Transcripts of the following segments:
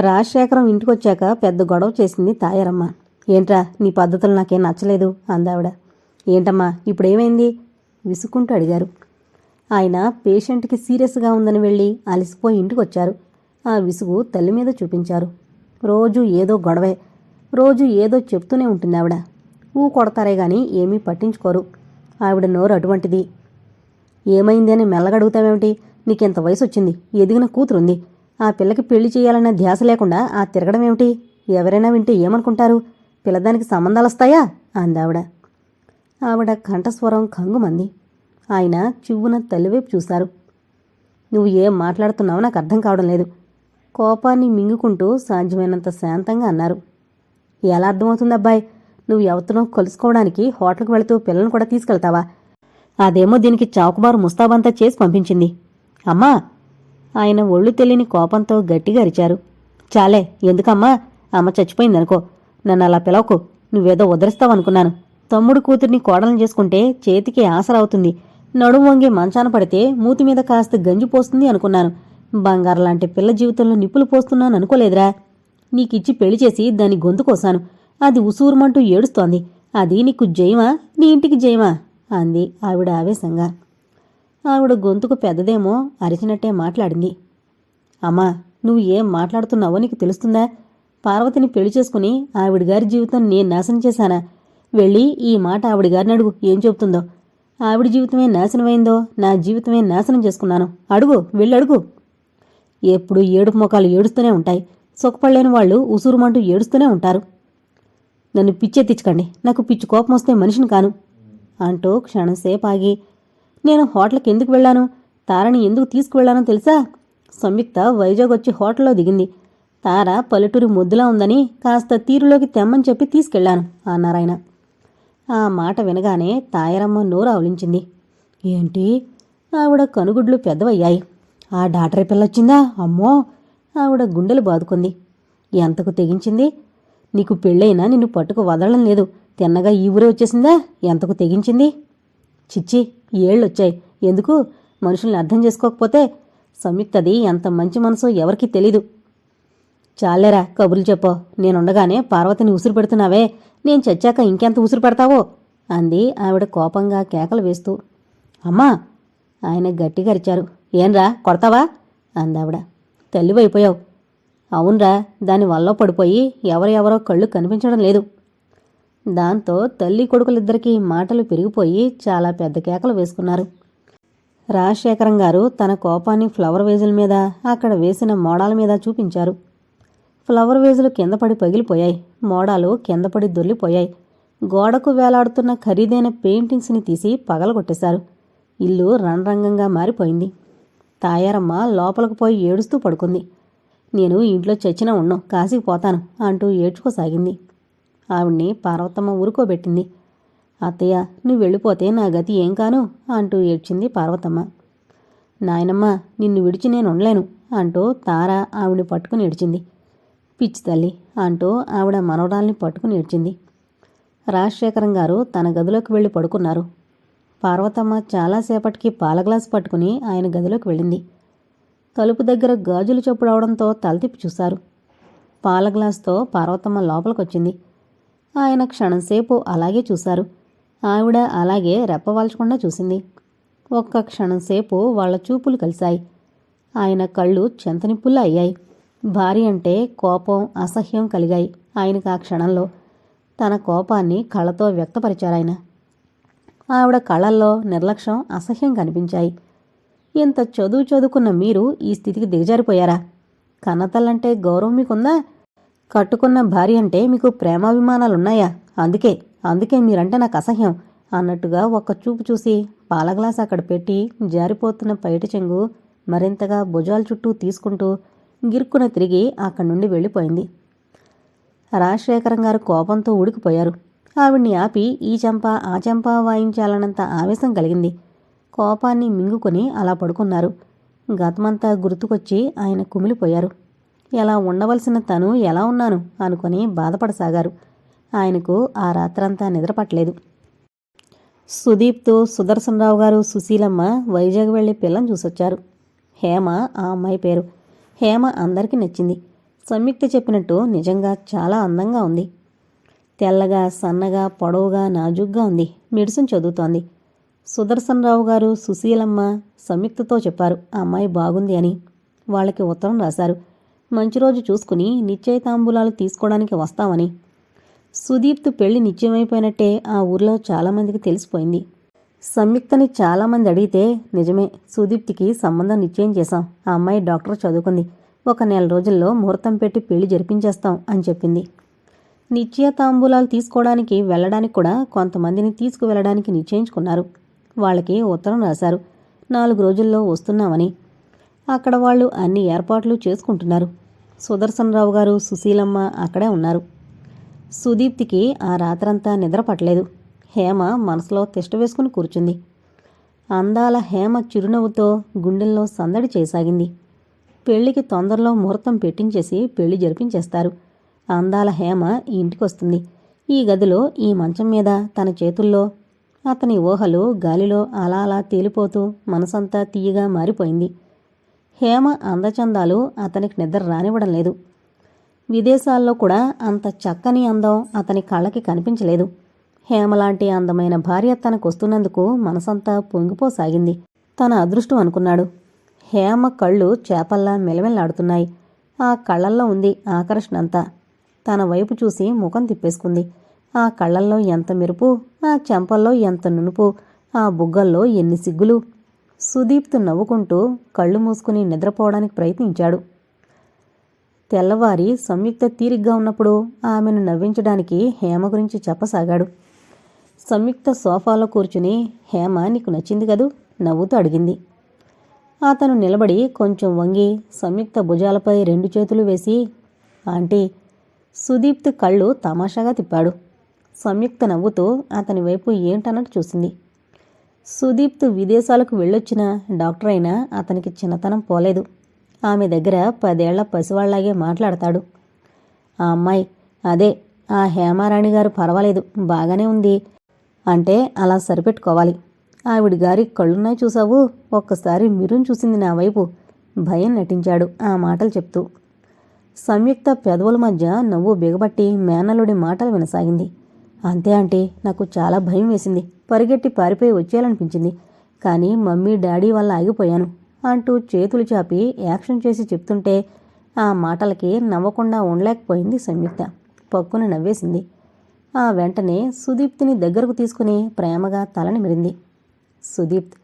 రాజశేఖరం ఇంటికొచ్చాక పెద్ద గొడవ చేసింది తాయారమ్మ. ఏంట్రా నీ పద్ధతులు నాకేం నచ్చలేదు అందావిడ. ఏంటమ్మా ఇప్పుడేమైంది? విసుక్కుంటూ అడిగారు. ఆయన పేషెంట్కి సీరియస్గా ఉందని వెళ్ళి అలసిపోయి ఇంటికొచ్చారు. ఆ విసుగు తల్లి మీద చూపించారు. రోజు ఏదో గొడవే. రోజు ఏదో చెప్తూనే ఉంటుంది ఆవిడ ఊ కొడతారే గాని ఏమీ పట్టించుకోరు. ఆవిడ నోరు అటువంటిది. ఏమైంది అని మెల్లగడుగుతావేమిటి నీకెంత వయసు వచ్చింది ఎదిగిన కూతురుంది. ఆ పిల్లకి పెళ్ళి చేయాలన్న ధ్యాస లేకుండా ఆ తిరగడం ఏమిటి? ఎవరైనా వింటే ఏమనుకుంటారు? పిల్లదానికి సంబంధాలొస్తాయా అందావిడ ఆవిడ. కంఠస్వరం కంగుమంది. ఆయన చివ్వున తల్లివైపు చూశారు. నువ్వు ఏం మాట్లాడుతున్నావో నాకు అర్థం కావడం లేదు. కోపాన్ని మింగుకుంటూ సాధ్యమైనంత శాంతంగా అన్నారు. ఎలా అర్థమవుతుంది అబ్బాయి నువ్వు ఎవరినో కలుసుకోవడానికి హోటల్కి వెళుతూ పిల్లల్ని కూడా తీసుకెళ్తావా? అదేమో దీనికి చౌకబారు ముస్తాబంతా చేసి పంపించింది. అమ్మా ఆయన ఒళ్ళు తెలియని కోపంతో గట్టిగా అరిచారు. చాలే ఎందుకమ్మా? అమ్మ చచ్చిపోయిందనుకో. నన్ను అలా పిలవకు. నువ్వేదో వదిలిస్తావనుకున్నాను తమ్ముడు కూతుర్ని కోడలను చేసుకుంటే చేతికి ఆసరవుతుంది. నడుము వంగి మంచాన పడితే మూతి మీద కాస్త గంజి పోస్తుంది అనుకున్నాను. బంగారు లాంటి పిల్ల జీవితంలో నిప్పులు పోస్తున్నాను అనుకోలేదురా. నీకిచ్చి పెళ్ళి చేసి దాని గొంతు కోసాను. అది ఉసూరుమంటూ ఏడుస్తోంది. అది నీకు జయమా? నీ ఇంటికి జయమా? అంది ఆవిడ ఆవేశంగా. ఆవిడ గొంతుకు పెద్దదేమో అరిచినట్టే మాట్లాడింది. అమ్మా నువ్వు ఏం మాట్లాడుతున్నావో నీకు తెలుస్తుందా? పార్వతిని పెళ్ళి చేసుకుని ఆవిడగారి జీవితం నేను నాశనం చేశానా? వెళ్ళి ఈ మాట ఆవిడగారిని అడుగు ఏం చెబుతుందో. ఆవిడ జీవితమే నాశనమైందో నా జీవితమే నాశనం చేసుకున్నాను. అడుగు వెళ్ళి అడుగు. ఎప్పుడు ఏడుపు మొఖాలు ఏడుస్తూనే ఉంటాయి. సుఖపడలేని వాళ్ళు ఉసురుమంటూ ఏడుస్తూనే ఉంటారు. నన్ను పిచ్చెత్తించకండి. నాకు పిచ్చి కోపం వస్తే మనిషిని కాను. అంటూ క్షణంసేపు ఆగి నేను హోటల్కి ఎందుకు వెళ్ళాను? తారని ఎందుకు తీసుకువెళ్ళానో తెలుసా? సంయుక్త వైజాగ్ వచ్చి హోటల్లో దిగింది. తార పల్లెటూరి ముద్దులా ఉందని కాస్త తీరులోకి తెమ్మని చెప్పి తీసుకెళ్ళాను అన్నారాయన ఆ మాట వినగానే తాయరమ్మ నోరు ఆవలించింది. ఏంటి? ఆవిడ కనుగుడ్లు పెద్దవయ్యాయి. ఆ డాక్టరీ పిల్లొచ్చిందా అమ్మో! ఆవిడ గుండెలు బాదుకుంది. ఎంతకు తెగించింది? నీకు పెళ్ళైనా నిన్ను పట్టుకు వదలడం లేదు. తిన్నగా ఈ ఊరే వచ్చేసిందా? ఎంతకు తెగించింది? చిచ్చి ఏళ్ళొచ్చాయి. ఎందుకు? మనుషుల్ని అర్థం చేసుకోకపోతే సంయుక్తది ఎంత మంచి మనసో ఎవరికీ తెలీదు. చాలేరా కబుర్లు చెప్పో. నేనుండగానే పార్వతిని ఉసురు పెడుతున్నావే. నేను చచ్చాక ఇంకెంత ఉసురు పెడతావో? అంది ఆవిడ కోపంగా కేకలు వేస్తూ. అమ్మా! ఆయన గట్టిగా అరిచారు. ఏంరా కొడతావా? అందావిడ. తల్లివైపోయావు. అవునరా దాని వల్ల పడిపోయి ఎవరెవరో కళ్ళు కనిపించడం లేదు. దాంతో తల్లి కొడుకులిద్దరికీ మాటలు పెరిగిపోయి చాలా పెద్ద కేకలు వేసుకున్నారు. రాజశేఖరం గారు తన కోపాన్ని ఫ్లవర్ వేజుల మీద అక్కడ వేసిన మోడాల మీద చూపించారు. ఫ్లవర్ వేజులు కింద పడి పగిలిపోయాయి. మోడాలు కింద పడి దొర్లిపోయాయి. గోడకు వేలాడుతున్న ఖరీదైన పెయింటింగ్స్ని తీసి పగలగొట్టేశారు. ఇల్లు రణరంగంగా మారిపోయింది. తాయారమ్మ లోపలికి పోయి ఏడుస్తూ పడుకుంది. నేను ఇంట్లో చచ్చిన ఉన్నాం కాశీకి పోతాను అంటూ ఏడ్చుకోసాగింది. ఆవిడ్ని పార్వతమ్మ ఊరుకోబెట్టింది. అత్తయ్య నువ్వు వెళ్ళిపోతే నా గతి ఏం కాను? అంటూ ఏడ్చింది పార్వతమ్మ. నాయనమ్మ నిన్ను విడిచి నేను ఉండలేను అంటూ తార ఆవిడ్ని పట్టుకుని ఏడ్చింది. పిచ్చి తల్లి అంటూ ఆవిడ మనవరాల్ని పట్టుకుని ఏడ్చింది. రాజశేఖరం గారు తన గదిలోకి వెళ్ళి పడుకున్నారు. పార్వతమ్మ చాలాసేపటికి పాల గ్లాస్ పట్టుకుని ఆయన గదిలోకి వెళ్ళింది. తలుపు దగ్గర గాజులు చప్పుడవడంతో తలతిప్పి చూశారు. పాల గ్లాస్తో పార్వతమ్మ లోపలికొచ్చింది. ఆయన క్షణంసేపు అలాగే చూశారు. ఆవిడ అలాగే రెప్పవాల్చకుండా చూసింది. ఒక్క క్షణంసేపు వాళ్ళ చూపులు కలిశాయి. ఆయన కళ్ళు చెంతనిప్పుల్లా అయ్యాయి. భార్య అంటే కోపం అసహ్యం కలిగాయి ఆయనకు ఆ క్షణంలో. తన కోపాన్ని కళ్ళతో వ్యక్తపరిచారాయన ఆవిడ కళ్ళల్లో నిర్లక్ష్యం అసహ్యం కనిపించాయి. ఇంత చదువు చదువుకున్న మీరు ఈ స్థితికి దిగజారిపోయారా? కన్నతల్లంటే గౌరవం మీకుందా? కట్టుకున్న భార్య అంటే మీకు ప్రేమాభిమానాలున్నాయా? అందుకే అందుకే మీరంటే నాకు అసహ్యం అన్నట్టుగా ఒక్క చూపు చూసి పాలగ్లాస్ అక్కడ పెట్టి జారిపోతున్న పైట చెంగు మరింతగా భుజాల చుట్టూ తీసుకుంటూ గిరుక్కున తిరిగి అక్కడి నుండి వెళ్ళిపోయింది. రాజశేఖరం గారు కోపంతో ఉడికిపోయారు ఆవిడ్ని ఆపి ఈ చెంప ఆ చెంప వాయించాలన్నంత ఆవేశం కలిగింది. కోపాన్ని మింగుకొని అలా పడుకున్నారు. గతమంతా గుర్తుకొచ్చి ఆయన కుమిలిపోయారు. ఎలా ఉండవలసిన తను ఎలా ఉన్నాను అనుకొని బాధపడసాగారు. ఆయనకు ఆ రాత్రంతా నిద్రపట్టలేదు. సుదీప్తో సుదర్శనరావు గారు సుశీలమ్మ వైజాగ్ వెళ్ళి పిల్లని చూసొచ్చారు. హేమ ఆ అమ్మాయి పేరు. హేమ అందరికీ నచ్చింది. సంయుక్త చెప్పినట్టు నిజంగా చాలా అందంగా ఉంది. తెల్లగా సన్నగా పొడవుగా నాజుగ్గా ఉంది. మెడిసిన్ చదువుతోంది. సుదర్శన్ రావు గారు సుశీలమ్మ సంయుక్తతో చెప్పారు ఆ అమ్మాయి బాగుంది అని. వాళ్ళకి ఉత్తరం రాశారు. మంచి రోజు చూసుకుని నిశ్చయితాంబూలాలు తీసుకోవడానికి వస్తామని సుదీప్తు పెళ్ళి నిశ్చయమైపోయినట్టే ఆ ఊర్లో చాలామందికి తెలిసిపోయింది. సంయుక్తని చాలామంది అడిగితే నిజమే సుదీప్తికి సంబంధం నిశ్చయం చేశాం. ఆ అమ్మాయి డాక్టర్ చదువుకుంది. ఒక నెల రోజుల్లో ముహూర్తం పెట్టి పెళ్ళి జరిపించేస్తాం అని చెప్పింది. నిశ్చయ తాంబూలాలు తీసుకోవడానికి వెళ్ళడానికి కూడా కొంతమందిని తీసుకువెళ్ళడానికి నిశ్చయించుకున్నారు. వాళ్ళకి ఉత్తరం రాశారు. నాలుగు రోజుల్లో వస్తున్నామని. అక్కడ వాళ్ళు అన్ని ఏర్పాట్లు చేసుకుంటున్నారు. సుదర్శనరావు గారు సుశీలమ్మ అక్కడే ఉన్నారు. సుదీప్తికి ఆ రాత్రంతా నిద్ర పట్టలేదు. హేమ మనసులో తిష్ట వేసుకుని కూర్చుంది. అందాల హేమ చిరునవ్వుతో గుండెల్లో సందడి చేసాగింది. పెళ్ళికి తొందరలో ముహూర్తం పెట్టించేసి పెళ్ళి జరిపించేస్తారు. అందాల హేమ ఇంటికొస్తుంది. ఈ గదిలో ఈ మంచం మీద తన చేతుల్లో అతని ఊహలు గాలిలో అలా అలా తేలిపోతూ మనసంతా తీయగా మారిపోయింది. హేమ అందచందాలు అతనికి నిద్ర రానివ్వడం లేదు. విదేశాల్లో కూడా అంత చక్కని అందం అతని కళ్ళకి కనిపించలేదు. హేమలాంటి అందమైన భార్య తనకు వస్తున్నందుకు మనసంతా పొంగిపోసాగింది. తన అదృష్టం అనుకున్నాడు. హేమ కళ్ళు చేపల్లా మెలమెల్లాడుతున్నాయి. ఆ కళ్ళల్లో ఉంది ఆకర్షణ అంతా తన వైపు చూసి ముఖం తిప్పేసుకుంది. ఆ కళ్ళల్లో ఎంత మెరుపు ఆ చెంపల్లో ఎంత నునుపు ఆ బుగ్గల్లో ఎన్ని సిగ్గులు సుదీప్తు నవ్వుకుంటూ కళ్ళు మూసుకుని నిద్రపోవడానికి ప్రయత్నించాడు. తెల్లవారి సంయుక్త తీరిగ్గా ఉన్నప్పుడు ఆమెను నవ్వించడానికి హేమ గురించి చెప్పసాగాడు. సంయుక్త సోఫాలో కూర్చుని హేమ నీకు నచ్చింది కదూ? నవ్వుతూ అడిగింది. అతను నిలబడి కొంచెం వంగి సంయుక్త భుజాలపై రెండు చేతులు వేసి ఆంటీ సుదీప్త్ కళ్ళు తమాషాగా తిప్పాడు. సంయుక్త నవ్వుతూ అతని వైపు ఏంటన్నట్టు చూసింది. సుదీప్త్ విదేశాలకు వెళ్ళొచ్చిన డాక్టర్ అయినా అతనికి చిన్నతనం పోలేదు. ఆమె దగ్గర పదేళ్ళ పసివాళ్ళాగే మాట్లాడతాడు. ఆ అమ్మాయి అదే ఆ హేమారాణి గారు పర్వాలేదు బాగానే ఉంది. అంటే అలా సరిపెట్టుకోవాలి. ఆవిడ గారి కళ్ళున్నాయి చూసావు? ఒక్కసారి మిరున్ చూసింది నా వైపు. భయం నటించాడు ఆ మాటలు చెప్తూ. సంయుక్త పెదవుల మధ్య నవ్వు బిగబట్టి మేనలుడి మాటలు వినసాగింది. అంతే అంటే నాకు చాలా భయం వేసింది. పరిగెట్టి పారిపోయి వచ్చేయాలనిపించింది. కానీ మమ్మీ డాడీ వల్ల ఆగిపోయాను అంటూ చేతులు చాపి యాక్షన్ చేసి చెప్తుంటే ఆ మాటలకి నవ్వకుండా ఉండలేకపోయింది సంయుక్త. పక్కున నవ్వేసింది. ఆ వెంటనే సుదీప్తిని దగ్గరకు తీసుకుని ప్రేమగా తలని మిరింది. సుదీప్త్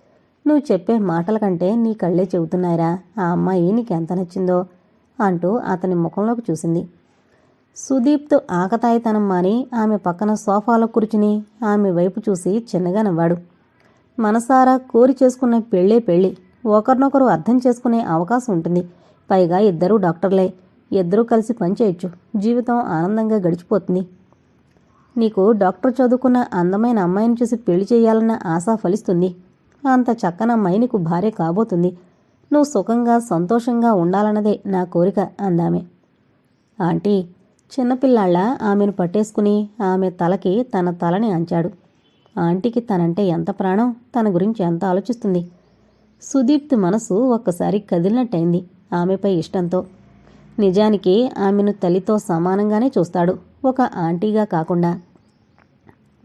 నువ్వు చెప్పే మాటల కంటే నీ కళ్ళే చెబుతున్నాయిరా ఆ అమ్మాయి నీకెంత నచ్చిందో అంటూ అతని ముఖంలోకి చూసింది. సుదీప్తో ఆకతాయితనం మాని ఆమె పక్కన సోఫాలో కూర్చుని ఆమె వైపు చూసి చిన్నగా నవ్వాడు. మనసారా కోరి చేసుకున్న పెళ్ళే పెళ్ళి. ఒకరినొకరు అర్థం చేసుకునే అవకాశం ఉంటుంది. పైగా ఇద్దరూ డాక్టర్లే. ఇద్దరూ కలిసి పనిచేయొచ్చు జీవితం ఆనందంగా గడిచిపోతుంది. నీకు డాక్టర్ చదువుకున్న అందమైన అమ్మాయిని చూసి పెళ్ళి చేయాలన్న ఆశ ఫలిస్తుంది. అంత చక్కన అమ్మాయి నీకు భార్య కాబోతుంది. నువ్వు సుఖంగా సంతోషంగా ఉండాలన్నదే నా కోరిక అందామె. ఆంటీ చిన్నపిల్లాళ్ళ ఆమెను పట్టేసుకుని ఆమె తలకి తన తలని అంచాడు. ఆంటీకి తనంటే ఎంత ప్రాణం తన గురించి ఎంత ఆలోచిస్తుంది? సుదీప్తి మనసు ఒక్కసారి కదిలినట్టయింది ఆమెపై ఇష్టంతో. నిజానికి ఆమెను తల్లితో సమానంగానే చూస్తాడు ఒక ఆంటీగా కాకుండా.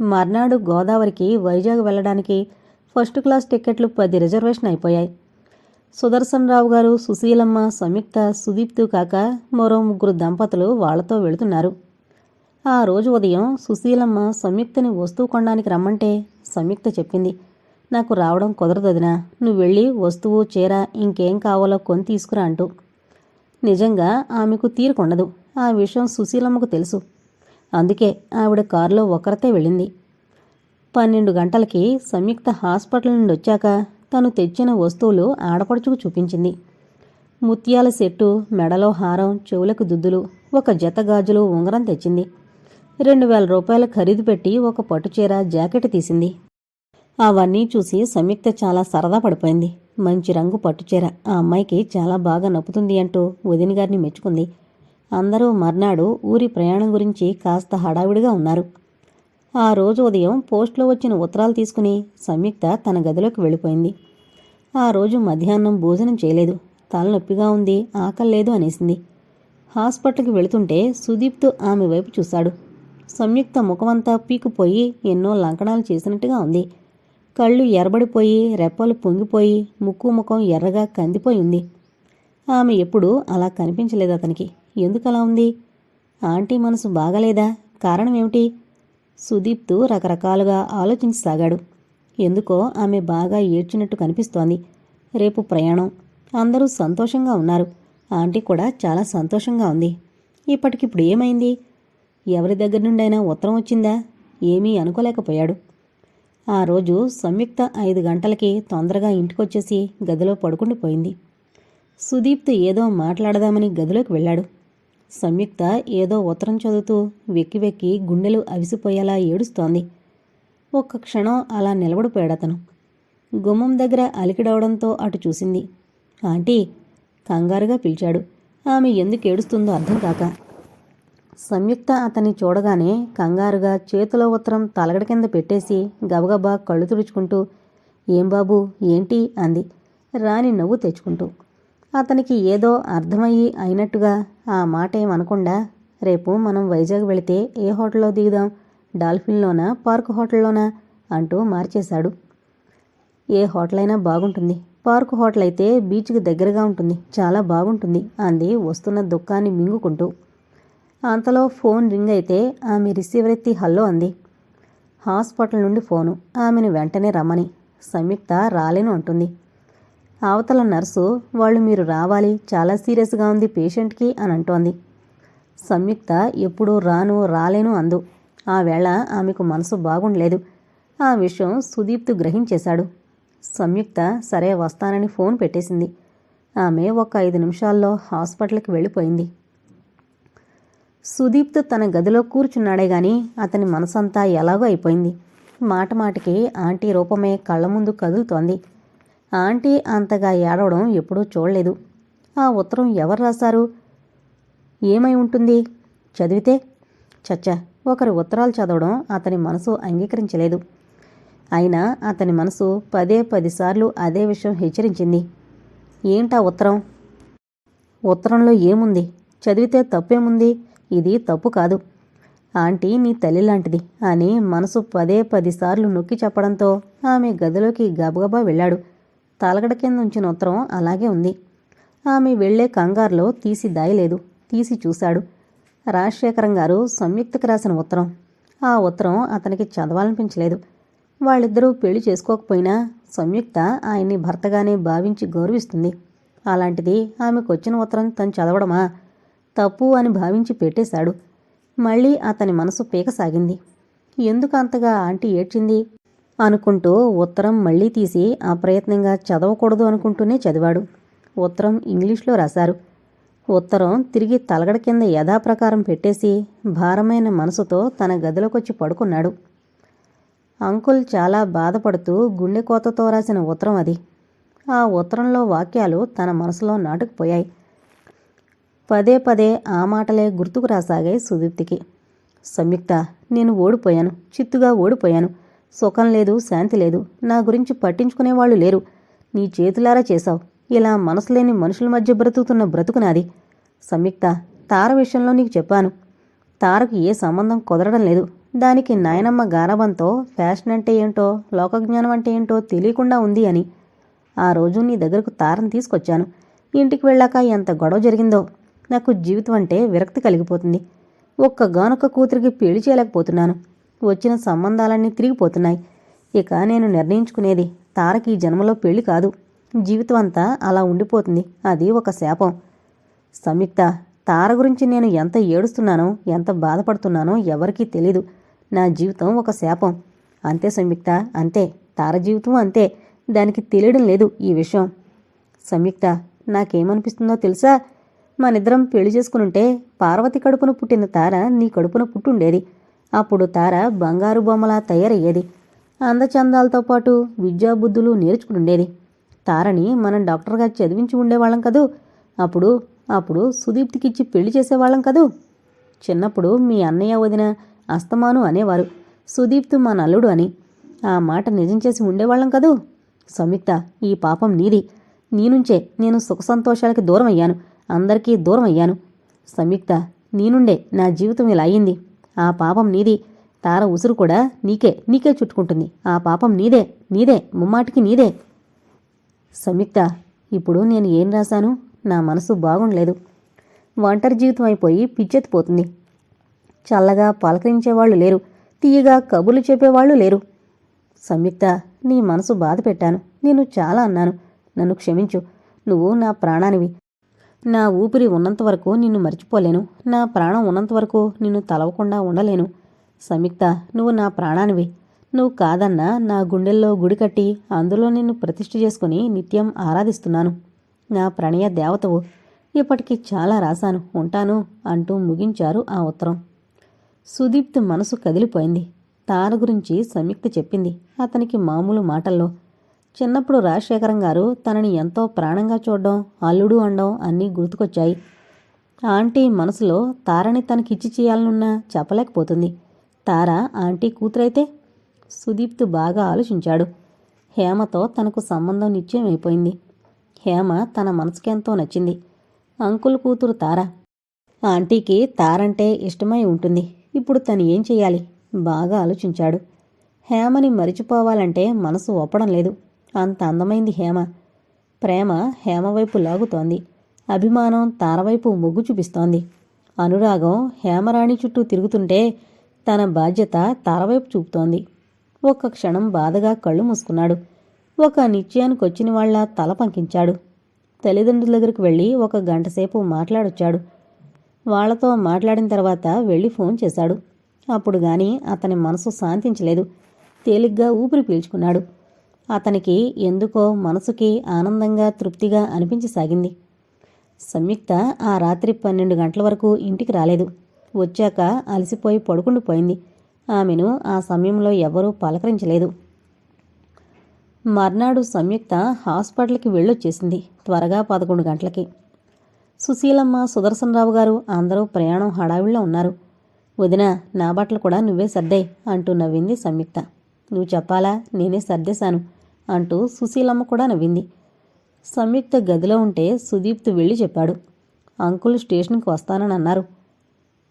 మర్నాడు గోదావరికి వైజాగ్ వెళ్ళడానికి ఫస్ట్ క్లాస్ టికెట్లు పది రిజర్వేషన్ అయిపోయాయి. సుదర్శన్ రావు గారు సుశీలమ్మ సంయుక్త సుదీప్తు కాక మరో ముగ్గురు దంపతులు వాళ్ళతో వెళుతున్నారు. ఆ రోజు ఉదయం సుశీలమ్మ సంయుక్తని వస్తువు కొనడానికి రమ్మంటే సంయుక్త చెప్పింది నాకు రావడం కుదరదదినా నువ్వు వెళ్ళి వస్తువు చీర ఇంకేం కావాలో కొని తీసుకురా అంటూ. నిజంగా ఆమెకు తీరుకుండదు ఆ విషయం సుశీలమ్మకు తెలుసు. అందుకే ఆవిడ కారులో ఒకరితే వెళ్ళింది. పన్నెండు గంటలకి సంయుక్త హాస్పిటల్ నుండి వచ్చాక తను తెచ్చిన వస్తువులు ఆడపడుచుకు చూపించింది. ముత్యాల సెట్టు మెడలో హారం చెవులకు దుద్దులు ఒక జత గాజులు ఉంగరం తెచ్చింది. రెండు వేల రూపాయల ఖరీదు పెట్టి ఒక పట్టుచీర జాకెట్ తీసింది. అవన్నీ చూసి సంయుక్త చాలా సరదా పడిపోయింది. మంచి రంగు పట్టుచీర. ఆ అమ్మాయికి చాలా బాగా నప్పుతుంది అంటూ వదిన గారిని మెచ్చుకుంది. అందరూ మర్నాడు ఊరి ప్రయాణం గురించి కాస్త హడావిడిగా ఉన్నారు. ఆ రోజు ఉదయం పోస్ట్లో వచ్చిన ఉత్తరాలు తీసుకుని సంయుక్త తన గదిలోకి వెళ్ళిపోయింది. ఆ రోజు మధ్యాహ్నం భోజనం చేయలేదు. తలనొప్పిగా ఉంది ఆకలి లేదు అనేసింది. హాస్పిటల్కి వెళుతుంటే సుదీప్తో ఆమె వైపు చూశాడు. సంయుక్త ముఖమంతా పీకుపోయి ఎన్నో లంకణాలు చేసినట్టుగా ఉంది. కళ్ళు ఎర్రబడిపోయి రెప్పలు పొంగిపోయి ముక్కు ముఖం ఎర్రగా కందిపోయి ఉంది. ఆమె ఎప్పుడూ అలా కనిపించలేదు అతనికి. ఎందుకు అలా ఉంది? ఆంటీ మనసు బాగలేదా? కారణం ఏమిటి? సుదీప్తు రకరకాలుగా ఆలోచించసాగాడు. ఎందుకో ఆమె బాగా ఏడ్చినట్టు కనిపిస్తోంది. రేపు ప్రయాణం. అందరూ సంతోషంగా ఉన్నారు. ఆంటీ కూడా చాలా సంతోషంగా ఉంది. ఇప్పటికిప్పుడు ఏమైంది? ఎవరి దగ్గర నుండైనా ఉత్తరం వచ్చిందా? ఏమీ అనుకోలేకపోయాడు. ఆ రోజు సంయుక్త ఐదు గంటలకి తొందరగా ఇంటికొచ్చేసి గదిలో పడుకుండిపోయింది సుదీప్తు ఏదో మాట్లాడదామని గదిలోకి వెళ్ళాడు. సంయుక్త ఏదో ఉత్తరం చదువుతూ వెక్కి వెక్కి గుండెలు అవిసిపోయేలా ఏడుస్తోంది. ఒక్క క్షణం అలా నిలబడిపోయాడు అతను. గుమ్మం దగ్గర అలికిడవడంతో అటు చూసింది. ఆంటీ కంగారుగా పిలిచాడు. ఆమె ఎందుకు ఏడుస్తుందో అర్థం కాక. సంయుక్త అతన్ని చూడగానే కంగారుగా చేతిలో ఉత్తరం తలగడ కింద పెట్టేసి గబగబా కళ్ళు తుడుచుకుంటూ ఏం బాబు ఏంటి? అంది. రాణి నవ్వు తెచ్చుకుంటూ అతనికి ఏదో అర్థమయ్యి అయినట్టుగా ఆ మాట ఏమనకుండా రేపు మనం వైజాగ్ వెళితే ఏ హోటల్లో దిగుదాం? డాల్ఫిన్లోనా? పార్క్ హోటల్లోనా? అంటూ మార్చేశాడు. ఏ హోటల్ అయినా బాగుంటుంది. పార్క్ హోటల్ అయితే బీచ్కి దగ్గరగా ఉంటుంది. చాలా బాగుంటుంది అంది వస్తున్న దుఃఖాన్ని మింగుకుంటూ. అంతలో ఫోన్ రింగ్ అయితే ఆమె రిసీవర్ ఎత్తి హల్లో అంది. హాస్పిటల్ నుండి ఫోను. ఆమెను వెంటనే రమ్మని. సంయుక్త రాలేను అంటుంది. అవతల నర్సు వాళ్ళు మీరు రావాలి. చాలా సీరియస్గా ఉంది పేషెంట్కి అని అంటోంది. సంయుక్త ఎప్పుడూ రాను రాలేను అందు. ఆ వేళ ఆమెకు మనసు బాగుండలేదు. ఆ విషయం సుదీప్తు గ్రహించేశాడు. సంయుక్త సరే వస్తానని ఫోన్ పెట్టేసింది. ఆమె ఒక ఐదు నిమిషాల్లో హాస్పిటల్కి వెళ్ళిపోయింది. సుదీప్తు తన గదిలో కూర్చున్నాడే గాని అతని మనసంతా ఎలాగో అయిపోయింది. మాట మాటికి ఆంటీ రూపమే కళ్ళ ముందు కదులుతోంది. ఆంటీ అంతగా ఏడవడం ఎప్పుడూ చూడలేదు. ఆ ఉత్తరం ఎవరు రాశారు? ఏమై ఉంటుంది? చదివితే? చచ్చా ఒకరి ఉత్తరాలు చదవడం అతని మనసు అంగీకరించలేదు. అయినా అతని మనసు పదే పదిసార్లు అదే విషయం హెచ్చరించింది. ఏంటా ఉత్తరం? ఉత్తరంలో ఏముంది? చదివితే తప్పేముంది? ఇది తప్పు కాదు. ఆంటీ నీ తల్లి లాంటిది అని మనసు పదే పదిసార్లు నొక్కి చెప్పడంతో ఆమె గదిలోకి గబగబా వెళ్ళాడు. తలగడ కింద ఉంచిన ఉత్తరం అలాగే ఉంది. ఆమె వెళ్ళే కంగారులో తీసి దాయలేదు. తీసి చూశాడు. రాజశేఖరం గారు సంయుక్తకి రాసిన ఉత్తరం. ఆ ఉత్తరం అతనికి చదవాలనిపించలేదు. వాళ్ళిద్దరూ పెళ్ళి చేసుకోకపోయినా సంయుక్త ఆయన్ని భర్తగానే భావించి గౌరవిస్తుంది. అలాంటిది ఆమెకు వచ్చిన ఉత్తరం తను చదవడమా? తప్పు అని భావించి పెట్టేశాడు. మళ్ళీ అతని మనసు పీకసాగింది. ఎందుకు అంతగా ఆంటీ ఏడ్చింది? అనుకుంటూ ఉత్తరం మళ్ళీ తీసి అప్రయత్నంగా చదవకూడదు అనుకుంటూనే చదివాడు. ఉత్తరం ఇంగ్లీష్లో రాశారు. ఉత్తరం తిరిగి తలగడ కింద యథాప్రకారం పెట్టేసి భారమైన మనసుతో తన గదిలోకొచ్చి పడుకున్నాడు. అంకుల్ చాలా బాధపడుతూ గుండె కోతతో రాసిన ఉత్తరం అది. ఆ ఉత్తరంలో వాక్యాలు తన మనసులో నాటుకుపోయాయి. పదే పదే ఆ మాటలే గుర్తుకు రాసాగాయి సుదీప్తికి. సంయుక్త నేను ఓడిపోయాను. చిత్తుగా ఓడిపోయాను. సుఖం లేదు శాంతి లేదు. నా గురించి పట్టించుకునేవాళ్ళు లేరు. నీ చేతులారా చేశావు. ఇలా మనసు లేని మనుషుల మధ్య బ్రతుకుతున్న బ్రతుకు నాది సంయుక్త తార విషయంలో నీకు చెప్పాను. తారకు ఏ సంబంధం కుదరడం లేదు. దానికి నాయనమ్మ గారవంతో ఫ్యాషన్ అంటే ఏంటో లోకజ్ఞానం అంటే ఏంటో తెలియకుండా ఉంది అని. ఆ రోజు నీ దగ్గరకు తారని తీసుకొచ్చాను. ఇంటికి వెళ్ళాక ఎంత గొడవ జరిగిందో. నాకు జీవితం అంటే విరక్తి కలిగిపోతుంది. ఒక్క గానొక్క కూతురికి పెళ్ళి చేయలేకపోతున్నాను. వచ్చిన సంబంధాలన్నీ తిరిగిపోతున్నాయి. ఇక నేను నిర్ణయించుకునేది తారకి జన్మలో పెళ్ళి కాదు. జీవితం అంతా అలా ఉండిపోతుంది. అది ఒక శాపం. సంయుక్త తార గురించి నేను ఎంత ఏడుస్తున్నానో ఎంత బాధపడుతున్నానో ఎవరికీ తెలీదు. నా జీవితం ఒక శాపం. అంతే సంయుక్త అంతే. తార జీవితం అంతే. దానికి తెలియడం లేదు ఈ విషయం. సంయుక్త నాకేమనిపిస్తుందో తెలుసా? మనిద్దరం పెళ్ళి చేసుకునుంటే పార్వతి కడుపున పుట్టిన తార నీ కడుపున పుట్టుండేది. అప్పుడు తార బంగారు బొమ్మలా తయారయ్యేది. అందచందాలతో పాటు విద్యాబుద్ధులు నేర్చుకునుండేది. తారని మనం డాక్టర్గా చదివించి ఉండేవాళ్ళం కదూ? అప్పుడు అప్పుడు సుదీప్తికిచ్చి పెళ్ళి చేసేవాళ్ళం కదూ? చిన్నప్పుడు మీ అన్నయ్య వదిన అస్తమాను అనేవారు. సుదీప్తు మా నల్లుడు అని. ఆ మాట నిజం చేసి ఉండేవాళ్ళం కదూ? సంయుక్త ఈ పాపం నీది. నీ నుంచే నేను సుఖ సంతోషాలకి దూరం అయ్యాను అందరికీ దూరం అయ్యాను సంయుక్త నీ నుండే నా జీవితం ఇలా అయ్యింది ఆ పాపం నీది. తార ఉసురు కూడా నీకే నీకే చుట్టుకుంటుంది. ఆ పాపం నీదే నీదే ముమ్మాటికి నీదే. సంయుక్త ఇప్పుడు నేను ఏం రాశాను? నా మనసు బాగుండలేదు. ఒంటరి జీవితం అయిపోయి పిచ్చెత్తిపోతుంది. చల్లగా పలకరించేవాళ్ళు లేరు. తీయగా కబుర్లు చెప్పేవాళ్ళు లేరు. సంయుక్త నీ మనసు బాధ పెట్టాను. నేను చాలా అన్నాను. నన్ను క్షమించు. నువ్వు నా ప్రాణానివి. నా ఊపిరి ఉన్నంత వరకు నిన్ను మర్చిపోలేను. నా ప్రాణం ఉన్నంత వరకు నిన్ను తలవకుండా ఉండలేను. సంయుక్త నువ్వు నా ప్రాణానివి. నువ్వు కాదన్నా నా గుండెల్లో గుడి కట్టి అందులో నిన్ను ప్రతిష్ఠ చేసుకుని నిత్యం ఆరాధిస్తున్నాను. నా ప్రణయ దేవతవు ఇప్పటికి చాలా రాశాను ఉంటాను అంటూ ముగించారు ఆ ఉత్తరం. సుదీప్తి మనసు కదిలిపోయింది. తార గురించి సంయుక్త చెప్పింది అతనికి మామూలు మాటల్లో. చిన్నప్పుడు రాజశేఖరం గారు తనని ఎంతో ప్రాణంగా చూడడం అల్లుడు అనడం అన్నీ గుర్తుకొచ్చాయి. ఆంటీ మనసులో తారని తనకిచ్చి చేయాలనున్నా చెప్పలేకపోతుంది. తార ఆంటీ కూతురైతే సుదీప్తు బాగా ఆలోచించాడు. హేమతో తనకు సంబంధం నిశ్చయమైపోయింది. హేమ తన మనసుకెంతో నచ్చింది. అంకుల్ కూతురు తార. ఆంటీకి తారంటే ఇష్టమై ఉంటుంది. ఇప్పుడు తను ఏం చెయ్యాలి? బాగా ఆలోచించాడు. హేమని మరిచిపోవాలంటే మనసు ఒప్పడం లేదు. అంత అందమైంది హేమ. ప్రేమ హేమ వైపు లాగుతోంది. అభిమానం తారవైపు మొగ్గు చూపిస్తోంది. అనురాగం హేమరాణి చుట్టూ తిరుగుతుంటే తన బాధ్యత తారవైపు చూపుతోంది. ఒక్క క్షణం బాధగా కళ్ళు మూసుకున్నాడు. ఒక నిశ్చయానికొచ్చిన వాళ్ళ తల పంకించాడు. తల్లిదండ్రుల దగ్గరికి వెళ్ళి ఒక గంటసేపు మాట్లాడొచ్చాడు. వాళ్ళతో మాట్లాడిన తర్వాత వెళ్ళి ఫోన్ చేశాడు. అప్పుడు గాని అతని మనసు శాంతించలేదు. తేలిగ్గా ఊపిరి పీల్చుకున్నాడు. అతనికి ఎందుకో మనసుకి ఆనందంగా తృప్తిగా అనిపించసాగింది. సంయుక్త ఆ రాత్రి పన్నెండు గంటల వరకు ఇంటికి రాలేదు. వచ్చాక అలసిపోయి పడుకుండిపోయింది. ఆమెను ఆ సమయంలో ఎవరూ పలకరించలేదు. మర్నాడు సంయుక్త హాస్పిటల్కి వెళ్ళొచ్చేసింది త్వరగా పదకొండు గంటలకి. సుశీలమ్మ సుదర్శనరావు గారు అందరూ ప్రయాణం హడావిడిలో ఉన్నారు. వదిన నా బట్టలు కూడా నువ్వే సర్దాయి అంటూ నవ్వింది సంయుక్త. నువ్వు చెప్పాలా? నేనే సర్దేశాను అంటూ సుశీలమ్మ కూడా నవ్వింది. సంయుక్త గదిలో ఉంటే సుదీప్తు వెళ్ళి చెప్పాడు. అంకుల్ స్టేషన్కి వస్తానని అన్నారు.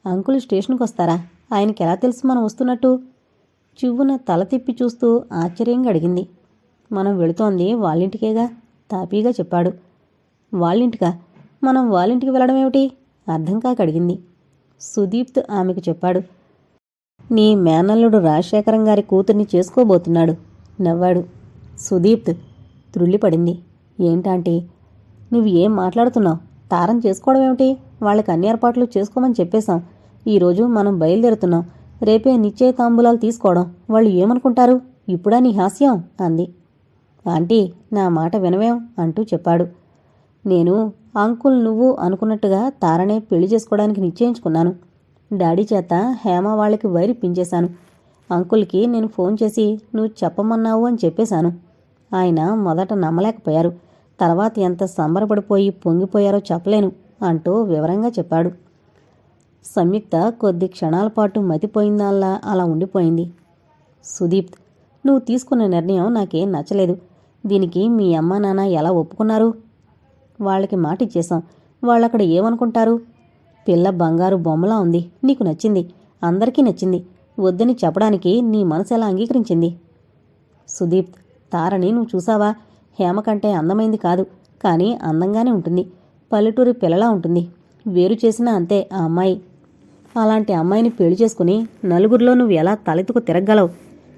అంకుల్ స్టేషన్కి వస్తారా? ఆయనకి ఎలా తెలుసు మనం వస్తున్నట్టు? చివ్వున తల తిప్పి చూస్తూ ఆశ్చర్యంగా అడిగింది. మనం వెళుతోంది వాళ్ళింటికేగా? తాపీగా చెప్పాడు. వాళ్ళింటికా? మనం వాళ్ళింటికి వెళ్ళడం ఏమిటి? అర్థం కాక అడిగింది. సుదీప్త్ ఆమెకు చెప్పాడు. నీ మేనల్లుడు రాజశేఖరం గారి కూతుర్ని చేసుకోబోతున్నాడు నవ్వాడు. సుదీప్త్ త్రుళ్ళిపడింది. ఏంటంటే? నువ్వు ఏం మాట్లాడుతున్నావు? తారం చేసుకోవడం ఏమిటి? వాళ్ళకి అన్ని ఏర్పాట్లు చేసుకోమని చెప్పేశాం. ఈరోజు మనం బయలుదేరుతున్నాం. రేపే నిశ్చయ తాంబూలాలు తీసుకోవడం. వాళ్ళు ఏమనుకుంటారు? ఇప్పుడా నీ హాస్యం? అంది. ఆంటీ నా మాట వినవేం? అంటూ చెప్పాడు. నేను అంకుల్ నువ్వు అనుకున్నట్టుగా తారనే పెళ్ళి చేసుకోవడానికి నిశ్చయించుకున్నాను. డాడీ చేత హేమ వాళ్ళకి వైరి పించేశాను. అంకుల్కి నేను ఫోన్ చేసి నువ్వు చెప్పమన్నావు అని చెప్పేశాను. ఆయన మొదట నమ్మలేకపోయారు. తర్వాత ఎంత సంబరపడిపోయి పొంగిపోయారో చెప్పలేను అంటూ వివరంగా చెప్పాడు. సంయుక్త కొద్ది క్షణాల పాటు మతిపోయిందాల్లా అలా ఉండిపోయింది. సుదీప్ నువ్వు తీసుకున్న నిర్ణయం నాకేం నచ్చలేదు. దీనికి మీ అమ్మా నాన్న ఎలా ఒప్పుకున్నారు? వాళ్ళకి మాట ఇచ్చేశాం. వాళ్ళక్కడ ఏమనుకుంటారు? పిల్ల బంగారు బొమ్మలా ఉంది. నీకు నచ్చింది. అందరికీ నచ్చింది. వద్దని చెప్పడానికి నీ మనసు ఎలా అంగీకరించింది? సుదీప్ తారని నువ్వు చూసావా? హేమ కంటే అందమైంది కాదు. కానీ అందంగానే ఉంటుంది. పల్లెటూరి పిల్లలా ఉంటుంది. వేరు చేసినా అంతే. ఆ అమ్మాయి అలాంటి అమ్మాయిని పెళ్ళి చేసుకుని నలుగురిలో నువ్వు ఎలా తలెత్తుకు తిరగగలవు?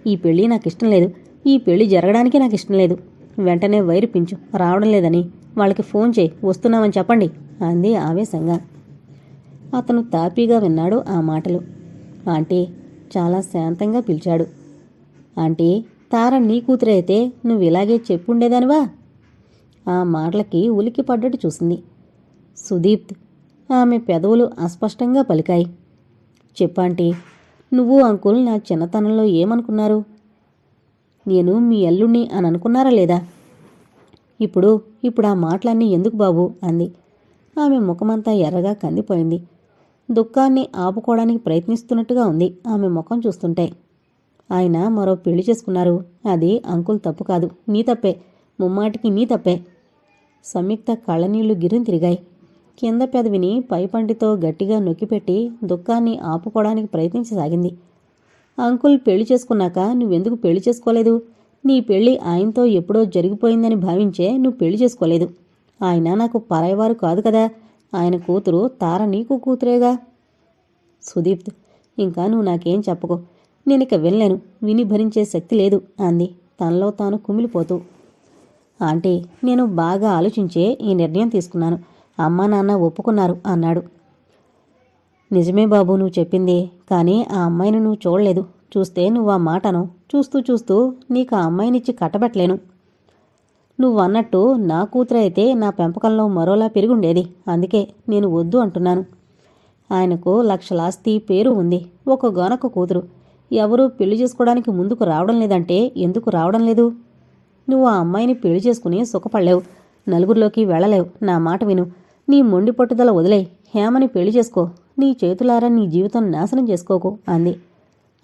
ఈ పెళ్ళి నాకు ఇష్టం లేదు. ఈ పెళ్ళి జరగడానికి నాకు ఇష్టం లేదు. వెంటనే వైరు పించు. రావడం లేదని వాళ్ళకి ఫోన్ చేయి. వస్తున్నామని చెప్పండి అంది ఆవేశంగా. అతను తాపీగా విన్నాడు ఆ మాటలు. ఆంటీ చాలా శాంతంగా పిలిచాడు. ఆంటీ తార నీ కూతురైతే అయితే నువ్వు ఇలాగే చెప్పుండేదానివా? ఆ మాటలకి ఉలికి పడ్డట్టు చూసింది. సుదీప్ ఆమె పెదవులు అస్పష్టంగా పలికాయి. చెప్పాంటీ నువ్వు అంకుల్ నా చిన్నతనంలో ఏమనుకున్నారు? నేను మీ అల్లుణ్ణి అని అనుకున్నారా లేదా? ఇప్పుడు ఇప్పుడు ఆ మాటలన్నీ ఎందుకు బాబు? అంది. ఆమె ముఖమంతా ఎర్రగా కందిపోయింది. దుఃఖాన్ని ఆపుకోవడానికి ప్రయత్నిస్తున్నట్టుగా ఉంది ఆమె ముఖం చూస్తుంటే. ఆయన మరో పెళ్ళి చేసుకున్నారు. అది అంకుల్ తప్పు కాదు. నీ తప్పే. ముమ్మాటికి నీ తప్పే. సంయుక్త కళ్ళనీళ్ళు గిరిని తిరిగాయి. కింద పెదవిని పైపంటితో గట్టిగా నొక్కిపెట్టి దుఃఖాన్ని ఆపుకోవడానికి ప్రయత్నించసాగింది. అంకుల్ పెళ్ళి చేసుకున్నాక నువ్వెందుకు పెళ్ళి చేసుకోలేదు? నీ పెళ్ళి ఆయనతో ఎప్పుడో జరిగిపోయిందని భావించే నువ్వు పెళ్ళి చేసుకోలేదు. ఆయన నాకు పరాయవారు కాదు కదా. ఆయన కూతురు తార నీకు కూతురేగా? సుదీప్ ఇంకా నువ్వు నాకేం చెప్పకు. నేను ఇక వినలేను. విని భరించే శక్తి లేదు అంది. తనలో తాను కుమిలిపోతూ. ఆంటీ నేను బాగా ఆలోచించే ఈ నిర్ణయం తీసుకున్నాను. అమ్మా నాన్న ఒప్పుకున్నారు అన్నాడు. నిజమే బాబు నువ్వు చెప్పింది కానీ ఆ అమ్మాయిని నువ్వు చూడలేదు. చూస్తే నువ్వు ఆ మాటను చూస్తూ చూస్తూ నీకు ఆ అమ్మాయినిచ్చి కట్టబెట్టలేను. నువ్వు అన్నట్టు నా కూతురు అయితే నా పెంపకంలో మరోలా పెరుగుండేది. అందుకే నేను వద్దు అంటున్నాను. ఆయనకు లక్షలాస్తి పేరు ఉంది. ఒక గొనక కూతురు. ఎవరూ పెళ్ళి చేసుకోవడానికి ముందుకు రావడం లేదంటే ఎందుకు రావడం లేదు? నువ్వు ఆ అమ్మాయిని పెళ్ళి చేసుకుని సుఖపడలేవు. నలుగురిలోకి వెళ్ళలేవు. నా మాట విను. నీ మొండి పట్టుదల వదిలే. హేమని పెళ్ళి చేసుకో. నీ చేతులారా నీ జీవితం నాశనం చేసుకోకు అంది.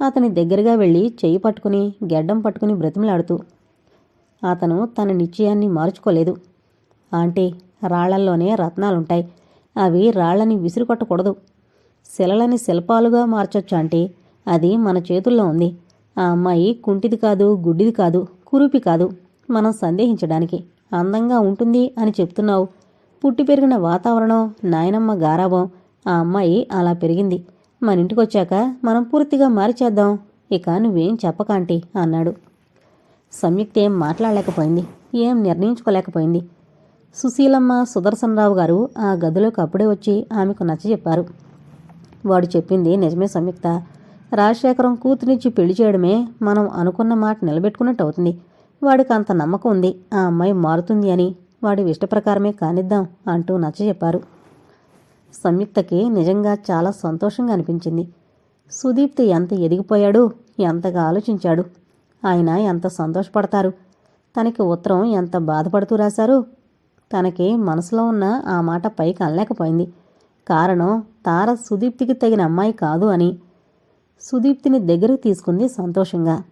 అతని దగ్గరగా వెళ్ళి చెయ్యి పట్టుకుని గెడ్డం పట్టుకుని బ్రతిమలాడుతూ. అతను తన నిశ్చయాన్ని మార్చుకోలేదు. ఆంటీ రాళ్ళల్లోనే రత్నాలుంటాయి. అవి రాళ్ళని విసిరికొట్టకూడదు. శిలలని శిల్పాలుగా మార్చొచ్చు ఆంటీ. అది మన చేతుల్లో ఉంది. ఆ అమ్మాయి కుంటిది కాదు గుడ్డిది కాదు కురూపి కాదు. మనం సందేహించడానికి. అందంగా ఉంటుంది అని చెప్తున్నావు. పుట్టి పెరిగిన వాతావరణం నాయనమ్మ గారాభం ఆ అమ్మాయి అలా పెరిగింది. మన ఇంటికొచ్చాక మనం పూర్తిగా మారిచేద్దాం. ఇక నువ్వేం చెప్పకాంటి అన్నాడు. సంయుక్త ఏం మాట్లాడలేకపోయింది. ఏం నిర్ణయించుకోలేకపోయింది. సుశీలమ్మ సుదర్శనరావు గారు ఆ గదిలోకి అప్పుడే వచ్చి ఆమెకు నచ్చజెప్పారు వాడు చెప్పింది నిజమే సంయుక్త. రాజశేఖరం కూతురిచ్చి పెళ్ళి చేయడమే మనం అనుకున్న మాట నిలబెట్టుకున్నట్టు అవుతుంది. వాడికి అంత నమ్మకం ఉంది. ఆ అమ్మాయి మారుతుంది అని వాడి ఇష్టప్రకారమే కానిద్దాం అంటూ నచ్చ చెప్పారు. సంయుక్తకి నిజంగా చాలా సంతోషంగా అనిపించింది. సుదీప్తి ఎంత ఎదిగిపోయాడు ఎంతగా ఆలోచించాడు ఆయన ఎంత సంతోషపడతారు? తనకి ఉత్తరం ఎంత బాధపడుతూ రాశారు? తనకి మనసులో ఉన్న ఆ మాట పైకి అనలేకపోయింది కారణం తార సుదీప్తికి తగిన అమ్మాయి కాదు అని. సుదీప్తిని దగ్గరకు తీసుకుంది సంతోషంగా.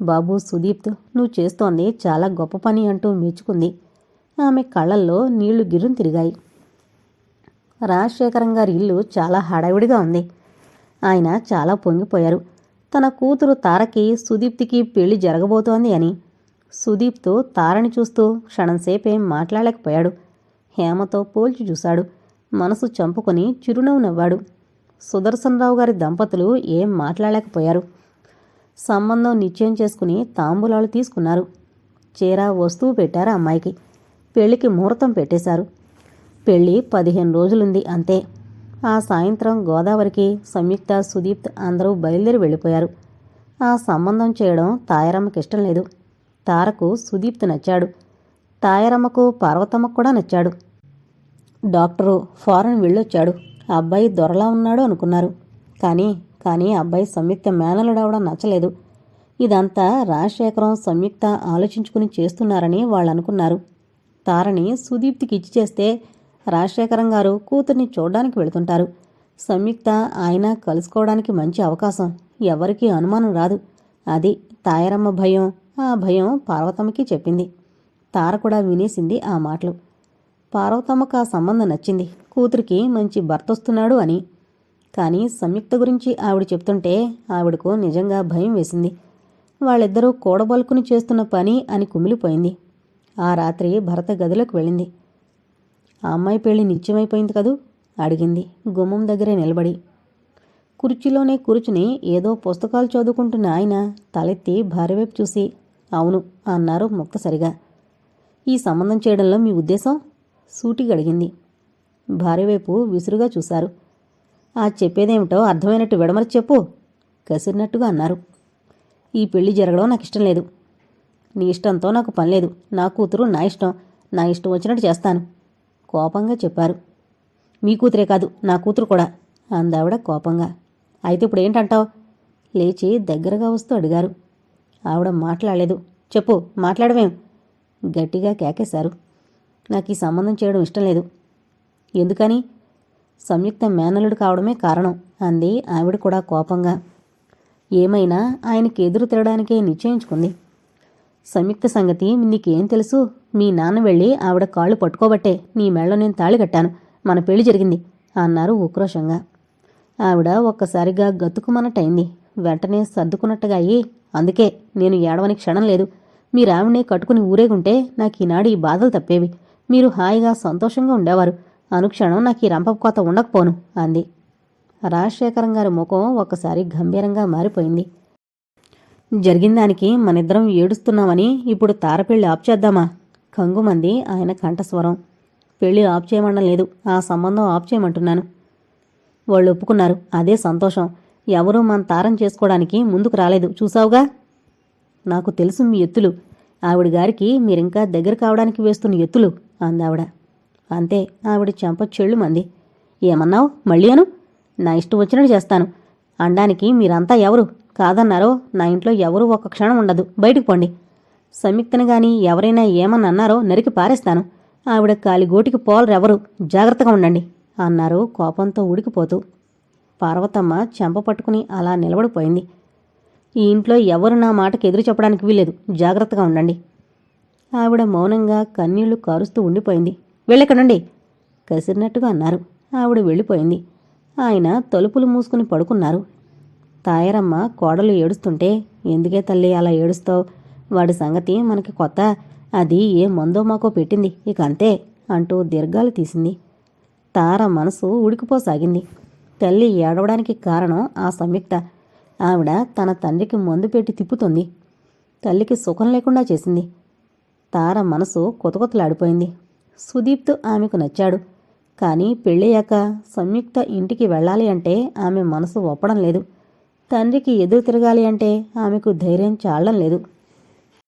బాబు సుదీప్త్ నువ్వు చేస్తోంది చాలా గొప్ప పని అంటూ మెచ్చుకుంది. ఆమె కళ్ళల్లో నీళ్ళు గిర్రును తిరిగాయి. రాజశేఖరం గారి ఇల్లు చాలా హడావిడిగా ఉంది. ఆయన చాలా పొంగిపోయారు. తన కూతురు తారకి సుదీప్తికి పెళ్ళి జరగబోతోంది అని. సుదీప్తో తారని చూస్తూ క్షణంసేపేం మాట్లాడలేకపోయాడు. హేమతో పోల్చి చూశాడు. మనసు చంపుకొని చిరునవ్వు నవ్వాడు. సుదర్శనరావు గారి దంపతులు ఏం మాట్లాడలేకపోయారు. సంబంధం నిశ్చయం చేసుకుని తాంబూలాలు తీసుకున్నారు. చీర వస్తువు పెట్టారు అమ్మాయికి. పెళ్ళికి ముహూర్తం పెట్టేశారు. పెళ్ళి పదిహేను రోజులుంది అంతే. ఆ సాయంత్రం గోదావరికి సంయుక్త సుదీప్త్ అందరూ బయలుదేరి వెళ్ళిపోయారు. ఆ సంబంధం చేయడం తాయారమ్మకి ఇష్టం లేదు. తారకు సుదీప్త్ నచ్చాడు. తాయారమ్మకు పార్వతమ్మకు కూడా నచ్చాడు. డాక్టరు ఫారెన్ వెళ్ళొచ్చాడు. అబ్బాయి దొరలా ఉన్నాడు అనుకున్నారు. కానీ కానీ అబ్బాయి సంయుక్త మేనలుడవడం నచ్చలేదు. ఇదంతా రాజశేఖరం సంయుక్త ఆలోచించుకుని చేస్తున్నారని వాళ్ళు అనుకున్నారు తారని సుదీప్తికి ఇచ్చి చేస్తే రాజశేఖరం గారు కూతుర్ని చూడ్డానికి వెళుతుంటారు. సంయుక్త ఆయన కలుసుకోవడానికి మంచి అవకాశం. ఎవరికీ అనుమానం రాదు. అది తాయారమ్మ భయం ఆ భయం పార్వతమ్మకి చెప్పింది. తార కూడా వినేసింది ఆ మాటలు. పార్వతమ్మకు ఆ సంబంధం నచ్చింది. కూతురికి మంచి భర్త వస్తున్నాడు అని. కానీ సంయుక్త గురించి ఆవిడ చెప్తుంటే ఆవిడకు నిజంగా భయం వేసింది. వాళ్ళిద్దరూ కూడబలుకుని చేస్తున్న పని అని కుమిలిపోయింది. ఆ రాత్రి భరత గదిలోకి వెళ్ళింది. ఆ అమ్మాయి పెళ్ళి నిత్యమైపోయింది కదూ? అడిగింది. గుమ్మం దగ్గరే నిలబడి. కుర్చీలోనే కూర్చుని ఏదో పుస్తకాలు చదువుకుంటున్న ఆయన తలెత్తి భార్యవైపు చూసి అవును అన్నారు ముక్తసరిగా ఈ సంబంధం చేయడంలో మీ ఉద్దేశం? సూటిగా అడిగింది. భార్యవైపు విసురుగా చూశారు. ఆ చెప్పేదేమిటో అర్థమైనట్టు విడమరి చెప్పు కసిరినట్టుగా అన్నారు. ఈ పెళ్ళి జరగడం నాకు ఇష్టం లేదు. నీ ఇష్టంతో నాకు పని లేదు. నా కూతురు నా ఇష్టం. నా ఇష్టం వచ్చినట్టు చేస్తాను. కోపంగా చెప్పారు. మీ కూతురే కాదు నా కూతురు కూడా అందావిడ కోపంగా. అయితే ఇప్పుడు ఏంటంటావు? లేచి దగ్గరగా వస్తూ అడిగారు. ఆవిడ మాట్లాడలేదు. చెప్పు మాట్లాడవేం గట్టిగా కేకేశారు. నాకు ఈ సంబంధం చేయడం ఇష్టం లేదు. ఎందుకని? సంయుక్త మేనలుడు కావడమే కారణం అంది ఆవిడ కూడా కోపంగా. ఏమైనా ఆయనకి ఎదురు తిరగడానికే నిశ్చయించుకుంది. సంయుక్త సంగతి నీకేం తెలుసు? మీ నాన్న వెళ్ళి ఆవిడ కాళ్ళు పట్టుకోబట్టే నీ మెళ్ళ నేను తాళి కట్టాను. మన పెళ్ళి జరిగింది అన్నారు ఉక్రోషంగా. ఆవిడ ఒక్కసారిగా గతుకుమన్నట్టయింది వెంటనే సర్దుకున్నట్టుగా అయ్యి అందుకే నేను ఏడవని క్షణం లేదు. మీరు ఆవిడనే కట్టుకుని ఊరేగుంటే నాకు ఈనాడు ఈ బాధలు తప్పేవి. మీరు హాయిగా సంతోషంగా ఉండేవారు. అనుక్షణం నాకు ఈ రంపపు కోత ఉండకపోను అంది. రాజశేఖరం గారి ముఖం ఒక్కసారి గంభీరంగా మారిపోయింది. జరిగిన దానికి మనిద్దరం ఏడుస్తున్నామని ఇప్పుడు తారపెళ్ళి ఆప్ చేద్దామా? కంగుమంది ఆయన కంఠస్వరం. పెళ్ళి ఆప్ చేయమనడం లేదు. ఆ సంబంధం ఆప్ చేయమంటున్నాను. వాళ్ళు ఒప్పుకున్నారు. అదే సంతోషం. ఎవరూ మన తారం చేసుకోవడానికి ముందుకు రాలేదు. చూసావుగా? నాకు తెలుసు మీ ఎత్తులు. ఆవిడ గారికి మీరింకా దగ్గర కావడానికి వేస్తున్న ఎత్తులు అందావిడ. అంతే ఆవిడ చెంప చెళ్ళు మంది. ఏమన్నావు? మళ్ళీ అను. నా ఇష్టం వచ్చినట్టు చేస్తాను. అనడానికి మీరంతా ఎవరు? కాదన్నారో నా ఇంట్లో ఎవరూ ఒక క్షణం ఉండదు. బయటికి పోండి. సంయుక్తని గాని ఎవరైనా ఏమన్నా అన్నారో నరికి పారేస్తాను. ఆవిడ కాలి గోటికి పోలరెవరు? జాగ్రత్తగా ఉండండి అన్నారు కోపంతో ఉడికిపోతూ. పార్వతమ్మ చెంప పట్టుకుని అలా నిలబడిపోయింది. ఈ ఇంట్లో ఎవరు నా మాటకి ఎదురు చెప్పడానికి వీలేదు జాగ్రత్తగా ఉండండి. ఆవిడ మౌనంగా కన్నీళ్ళు కారుస్తూ ఉండిపోయింది. వెళ్ళకనండి కసిరినట్టుగా అన్నారు. ఆవిడ వెళ్ళిపోయింది. ఆయన తలుపులు మూసుకుని పడుకున్నారు. తాయరమ్మ కోడలు ఏడుస్తుంటే ఎందుకే తల్లి అలా ఏడుస్తావు? వాడి సంగతి మనకి కొత్త. అది ఏ మందో మాకో పెట్టింది. ఇక అంతే అంటూ దీర్ఘాలు తీసింది. తార మనసు ఉడికిపోసాగింది. తల్లి ఏడవడానికి కారణం ఆ సంయుక్త. ఆవిడ తన తండ్రికి మందు పెట్టి తిప్పుతుంది. తల్లికి సుఖం లేకుండా చేసింది. తార మనసు కొతకొతలాడిపోయింది. సుదీప్తు ఆమెకు నచ్చాడు. కానీ పెళ్ళయ్యాక సంయుక్త ఇంటికి వెళ్ళాలి అంటే ఆమె మనసు ఒప్పడం లేదు. తండ్రికి ఎదురు తిరగాలి అంటే ఆమెకు ధైర్యం చాలడం లేదు.